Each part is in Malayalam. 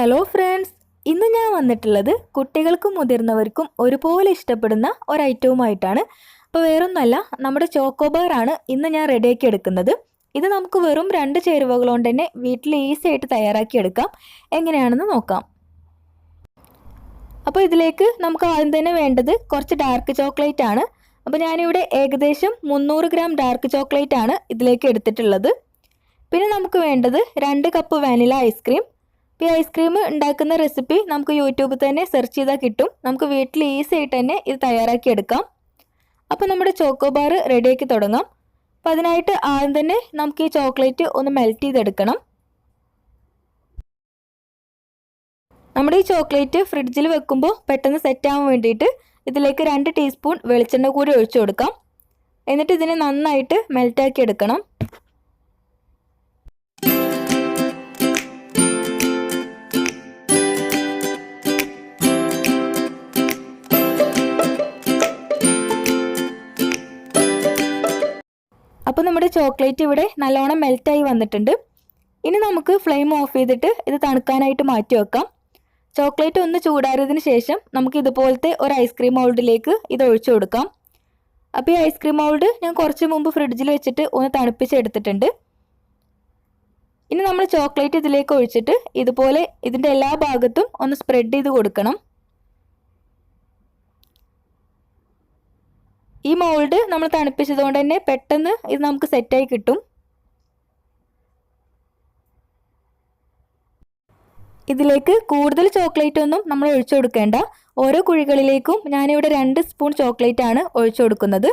ഹലോ ഫ്രണ്ട്സ് ഇന്ന് ഞാൻ വന്നിട്ടുള്ളത് കുട്ടികൾക്കും മുതിർന്നവർക്കും ഒരുപോലെ ഇഷ്ടപ്പെടുന്ന ഒരു ഐറ്റവുമായിട്ടാണ് അപ്പോൾ വേറൊന്നല്ല നമ്മുടെ ചോക്കോബാർ ആണ് ഇന്ന് ഞാൻ റെഡിയാക്കി എടുക്കുന്നത്. ഇത് നമുക്ക് വെറും രണ്ട് ചേരുവകൾ കൊണ്ട് തന്നെ വീട്ടിൽ ഈസി ആയിട്ട് തയ്യാറാക്കി എടുക്കാം. എങ്ങനെയാണെന്ന് നോക്കാം. അപ്പോൾ ഇതിലേക്ക് നമുക്ക് ആദ്യം തന്നെ വേണ്ടത് കുറച്ച് ഡാർക്ക് ചോക്ലേറ്റ് ആണ്. അപ്പോൾ ഞാനിവിടെ ഏകദേശം മുന്നൂറ് ഗ്രാം ഡാർക്ക് ചോക്ലേറ്റ് ആണ് ഇതിലേക്ക് എടുത്തിട്ടുള്ളത്. പിന്നെ നമുക്ക് വേണ്ടത് രണ്ട് കപ്പ് വാനില ഐസ്ക്രീം ഈ ഐസ്ക്രീം ഉണ്ടാക്കുന്ന റെസിപ്പി നമുക്ക് യൂട്യൂബിൽ തന്നെ സെർച്ച് ചെയ്താൽ കിട്ടും. നമുക്ക് വീട്ടിൽ ഈസി ആയിട്ട് തന്നെ ഇത് തയ്യാറാക്കി എടുക്കാം. അപ്പോൾ നമ്മുടെ ചോക്കോ ബാർ റെഡിയാക്കി തുടങ്ങാം. അപ്പോൾ അതിനായിട്ട് ആദ്യം തന്നെ നമുക്ക് ഈ ചോക്ലേറ്റ് ഒന്ന് മെൽറ്റ് ചെയ്തെടുക്കണം. നമ്മുടെ ഈ ചോക്ലേറ്റ് ഫ്രിഡ്ജിൽ വെക്കുമ്പോൾ പെട്ടെന്ന് സെറ്റ് ആവാൻ വേണ്ടിയിട്ട് ഇതിലേക്ക് രണ്ട് ടീസ്പൂൺ വെളിച്ചെണ്ണ കൂടി ഒഴിച്ചു കൊടുക്കാം. എന്നിട്ട് ഇതിനെ നന്നായിട്ട് മെൽറ്റാക്കി എടുക്കണം. അപ്പോൾ നമ്മുടെ ചോക്ലേറ്റ് ഇവിടെ നല്ലോണം മെൽറ്റായി വന്നിട്ടുണ്ട്. ഇനി നമുക്ക് ഫ്ലെയിം ഓഫ് ചെയ്തിട്ട് ഇത് തണുക്കാനായിട്ട് മാറ്റി വെക്കാം. ചോക്ലേറ്റ് ഒന്ന് ചൂടാറിയതിന് ശേഷം നമുക്ക് ഇതുപോലത്തെ ഒരു ഐസ്ക്രീം മൗൾഡിലേക്ക് ഇത് ഒഴിച്ചു കൊടുക്കാം. അപ്പോൾ ഈ ഐസ്ക്രീം മൗൾഡ് ഞാൻ കുറച്ച് മുമ്പ് ഫ്രിഡ്ജിൽ വെച്ചിട്ട് ഒന്ന് തണുപ്പിച്ചെടുത്തിട്ടുണ്ട് ഇനി നമ്മൾ ചോക്ലേറ്റ് ഇതിലേക്ക് ഒഴിച്ചിട്ട് ഇതുപോലെ ഇതിന്റെ എല്ലാ ഭാഗത്തും ഒന്ന് സ്പ്രെഡ് ചെയ്ത് കൊടുക്കണം. ഈ മോൾഡ് നമ്മൾ തണുപ്പിച്ചതുകൊണ്ട് തന്നെ പെട്ടെന്ന് ഇത് നമുക്ക് സെറ്റായി കിട്ടും. ഇതിലേക്ക് കൂടുതൽ ചോക്ലേറ്റ് ഒന്നും നമ്മൾ ഒഴിച്ചു കൊടുക്കേണ്ട. ഓരോ കുഴികളിലേക്കും ഞാനിവിടെ രണ്ട് സ്പൂൺ ചോക്ലേറ്റ് ആണ് ഒഴിച്ചു കൊടുക്കുന്നത്.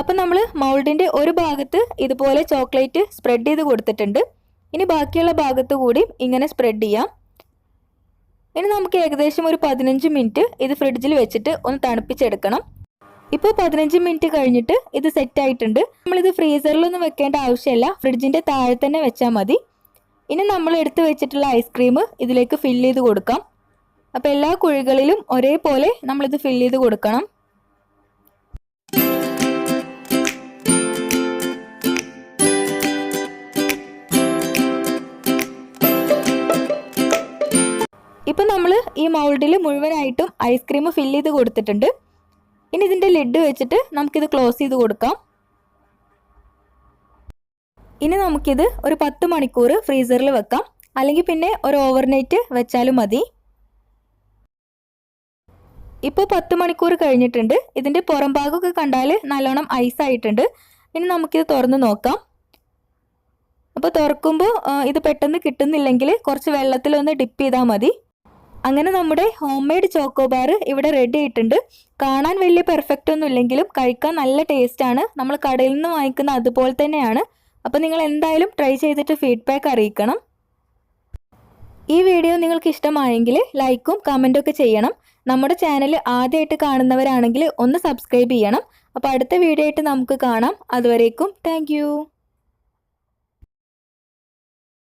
അപ്പം നമ്മൾ മൗൾഡിന്റെ ഒരു ഭാഗത്ത് ഇതുപോലെ ചോക്ലേറ്റ് സ്പ്രെഡ് ചെയ്ത് കൊടുത്തിട്ടുണ്ട്. ഇനി ബാക്കിയുള്ള ഭാഗത്ത് കൂടി ഇങ്ങനെ സ്പ്രെഡ് ചെയ്യാം. ഇനി നമുക്ക് ഏകദേശം ഒരു പതിനഞ്ച് മിനിറ്റ് ഇത് ഫ്രിഡ്ജിൽ വെച്ചിട്ട് ഒന്ന് തണുപ്പിച്ചെടുക്കണം. ഇപ്പോൾ പതിനഞ്ച് മിനിറ്റ് കഴിഞ്ഞിട്ട് ഇത് സെറ്റ് ആയിട്ടുണ്ട്. നമ്മളിത് ഫ്രീസറിലൊന്നും വെക്കേണ്ട ആവശ്യമില്ല ഫ്രിഡ്ജിന്റെ താഴെ തന്നെ വെച്ചാൽ മതി. ഇനി നമ്മൾ എടുത്ത് വെച്ചിട്ടുള്ള ഐസ്ക്രീം ഇതിലേക്ക് ഫില്ല് ചെയ്ത് കൊടുക്കാം. അപ്പോൾ എല്ലാ കുഴികളിലും ഒരേപോലെ നമ്മളിത് ഫില്ല് ചെയ്ത് കൊടുക്കണം. ഇപ്പം നമ്മൾ ഈ മൗൾഡിൽ മുഴുവനായിട്ടും ഐസ്ക്രീം ഫില്ല് ചെയ്ത് കൊടുത്തിട്ടുണ്ട്. ഇനി ഇതിന്റെ ലിഡ് വെച്ചിട്ട് നമുക്കിത് ക്ലോസ് ചെയ്ത് കൊടുക്കാം. ഇനി നമുക്കിത് ഒരു പത്ത് മണിക്കൂർ ഫ്രീസറിൽ വെക്കാം. അല്ലെങ്കിൽ പിന്നെ ഒരു ഓവർനൈറ്റ് വെച്ചാലും മതി. ഇപ്പോൾ പത്ത് മണിക്കൂർ കഴിഞ്ഞിട്ടുണ്ട്. ഇതിന്റെ പുറം ഭാഗമൊക്കെ കണ്ടാൽ നല്ലോണം ഐസ് ആയിട്ടുണ്ട്. ഇനി നമുക്കിത് തുറന്ന് നോക്കാം. അപ്പോൾ തുറക്കുമ്പോൾ ഇത് പെട്ടെന്ന് കിട്ടുന്നില്ലെങ്കിൽ കുറച്ച് വെള്ളത്തിലൊന്ന് ഡിപ്പ് ചെയ്താൽ മതി. അങ്ങനെ നമ്മുടെ ഹോം മെയ്ഡ് ചോക്കോബാർ ഇവിടെ റെഡി ആയിട്ടുണ്ട്. കാണാൻ വലിയ പെർഫെക്റ്റ് ഒന്നും ഇല്ലെങ്കിലും കഴിക്കാൻ നല്ല ടേസ്റ്റാണ് നമ്മൾ കടയിൽ നിന്ന് വാങ്ങിക്കുന്ന അതുപോലെ തന്നെയാണ്. അപ്പോൾ നിങ്ങൾ എന്തായാലും ട്രൈ ചെയ്തിട്ട് ഫീഡ്ബാക്ക് അറിയിക്കണം. ഈ വീഡിയോ നിങ്ങൾക്ക് ഇഷ്ടമായെങ്കിൽ ലൈക്കും കമന്റും ഒക്കെ ചെയ്യണം. നമ്മുടെ ചാനൽ ആദ്യമായിട്ട് കാണുന്നവരാണെങ്കിൽ ഒന്ന് സബ്സ്ക്രൈബ് ചെയ്യണം. അപ്പോൾ അടുത്ത വീഡിയോ ആയിട്ട് നമുക്ക് കാണാം. അതുവരേക്കും താങ്ക്